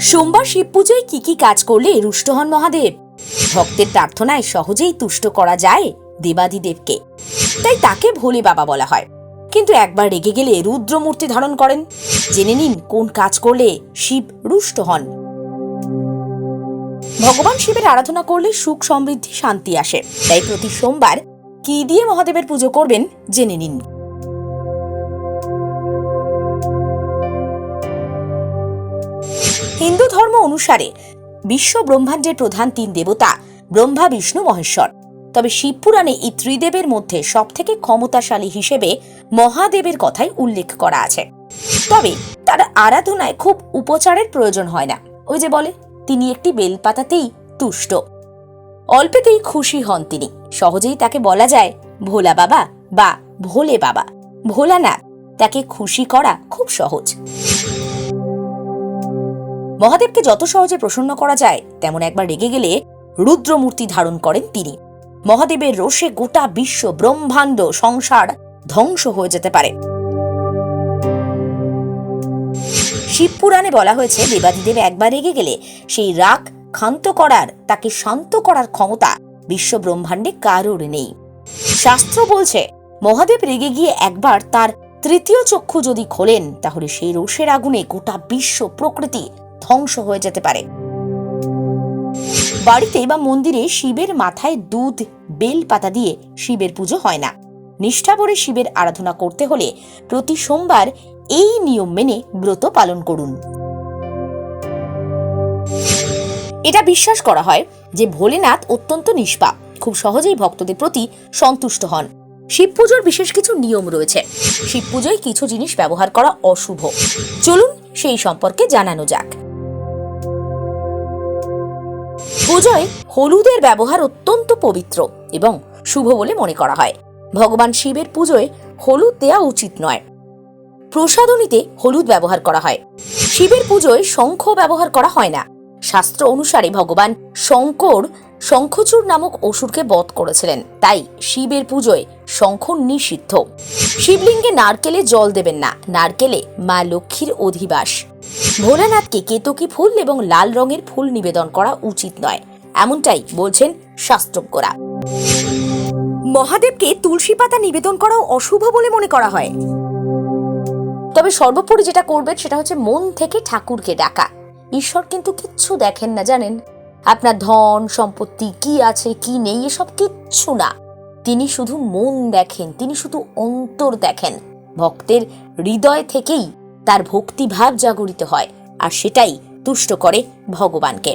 সোমবার শিব পুজোয় কি কি কাজ করলে রুষ্ট হন মহাদেব? ভক্তের প্রার্থনায় সহজেই তুষ্ট করা যায় দেবাদিদেবকে। তাই তাকে ভোলে বাবা বলা হয়। কিন্তু একবার রেগে গেলে রুদ্রমূর্তি ধারণ করেন। জেনে নিন কোন কাজ করলে শিব রুষ্ট হন। ভগবান শিবের আরাধনা করলে সুখ সমৃদ্ধি, শান্তি আসে। তাই প্রতি সোমবার কি দিয়ে মহাদেবের পুজো করবেন, জেনে নিন। হিন্দু ধর্ম অনুসারে বিশ্ব ব্রহ্মাণ্ডের প্রধান তিন দেবতা ব্রহ্মা, বিষ্ণু, মহেশ্বর। তবে শিবপুরাণে এই ত্রিদেবের মধ্যে সবথেকে ক্ষমতাশালী হিসেবে মহাদেবের কথাই উল্লেখ করা আছে। তবে তার আরাধনায় খুব উপচারের প্রয়োজন হয় না। ওই যে বলে, তিনি একটি বেলপাতাতেই তুষ্ট। অল্পেতেই খুশি হন তিনি। সহজেই তাকে বলা যায়, ভোলা বাবা বা ভোলে বাবা ভোলানাথ তাকে খুশি করা খুব সহজ। মহাদেবকে যত সহজে প্রসন্ন করা যায়, তেমন একবার রেগে গেলে রুদ্রমূর্তি ধারণ করেন তিনি। মহাদেবের রোষে গোটা বিশ্ব ব্রহ্মাণ্ড সংসার ধ্বংস হয়ে যেতে পারে। শিবপুরাণে বলা হয়েছে, দেবাদিদেব একবার রেগে গেলে সেই রাগ ক্ষান্ত করার, তাকে শান্ত করার ক্ষমতা বিশ্ব ব্রহ্মাণ্ডে কারোর নেই। শাস্ত্র বলছে, মহাদেব রেগে গিয়ে একবার তার তৃতীয় চক্ষু যদি খোলেন, তাহলে সেই রোষের আগুনে গোটা বিশ্ব প্রকৃতি ধ্বংস হয়ে যেতে পারে। বাড়িতে বা মন্দিরে শিবের মাথায় দুধ, বেল পাতা দিয়ে শিবের পুজো হয় না। নিষ্ঠা ভরে শিবের আরাধনা করতে হলে প্রতি সোমবার এই নিয়ম মেনে ব্রত পালন করুন। এটা বিশ্বাস করা হয় যে ভোলেনাথ অত্যন্ত নিষ্পাপ। খুব সহজেই ভক্তদের প্রতি সন্তুষ্ট হন। শিব পুজোর বিশেষ কিছু নিয়ম রয়েছে। শিব পুজোয় কিছু জিনিস ব্যবহার করা অশুভ। চলুন সেই সম্পর্কে জানানো যাক। পুজোয় হলুদের ব্যবহার অত্যন্ত পবিত্র এবং শুভ বলে মনে করা হয়। ভগবান শিবের পুজোয় হলুদ দেওয়া উচিত নয়। প্রসাদনীতে হলুদ ব্যবহার করা হয়। শিবের পুজোয় শঙ্খ ব্যবহার করা হয় না। শাস্ত্র অনুসারে ভগবান শঙ্কর, শঙ্খচূড় নামক অসুরকে বধ করেছিলেন। তাই শিবের পুজোয় শঙ্খ নিষিদ্ধ। শিবলিঙ্গে নারকেলে জল দেবেন না। নারকেলে মা লক্ষ্মীর অধিবাস। ভোলানাথকে কেতকী ফুল এবং লাল রঙের ফুল নিবেদন করা উচিত নয়, এমনটাই বলছেন শাস্ত্রজ্ঞরা। মহাদেবকে তুলসী পাতা নিবেদন করাও অশুভ বলে মনে করা হয়। তবে সর্বোপরি যেটা করবেন সেটা হচ্ছে মন থেকে ঠাকুরকে ডাকা। ঈশ্বর কিন্তু কিচ্ছু দেখেন না, জানেন? আপনার ধন, সম্পত্তি কি আছে, কি নেই, এসব কিচ্ছু না। তিনি শুধু মন দেখেন, তিনি শুধু অন্তর দেখেন। ভক্তের হৃদয় থেকেই তার ভক্তিভাব জাগরিত হয় আর সেটাই তুষ্ট করে ভগবানকে।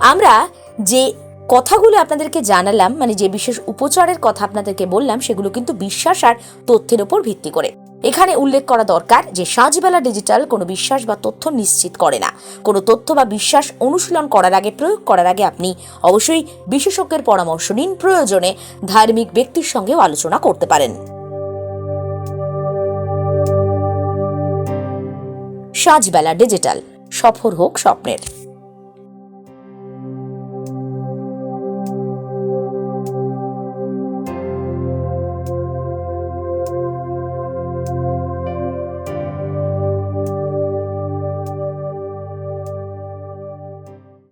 আমরা যে কথাগুলো আপনাদেরকে জানালাম মানে যে বিশেষ উপচারের কথা আপনাদেরকে বললাম, সেগুলো কিন্তু বিশ্বাস আর তথ্যের উপর ভিত্তি করে। এখানে উল্লেখ করা দরকার যে সাজবেলা ডিজিটাল কোনো বিশ্বাস বা তথ্য নিশ্চিত করে না। কোনো তথ্য বা বিশ্বাস অনুশীলন করার আগে, প্রয়োগ করার আগে আপনি অবশ্যই বিশেষজ্ঞের পরামর্শ নিন। প্রয়োজনে ধার্মিক ব্যক্তির সঙ্গেও আলোচনা করতে পারেন। সাজবেলা ডিজিটাল। সফর হোক স্বপ্নের।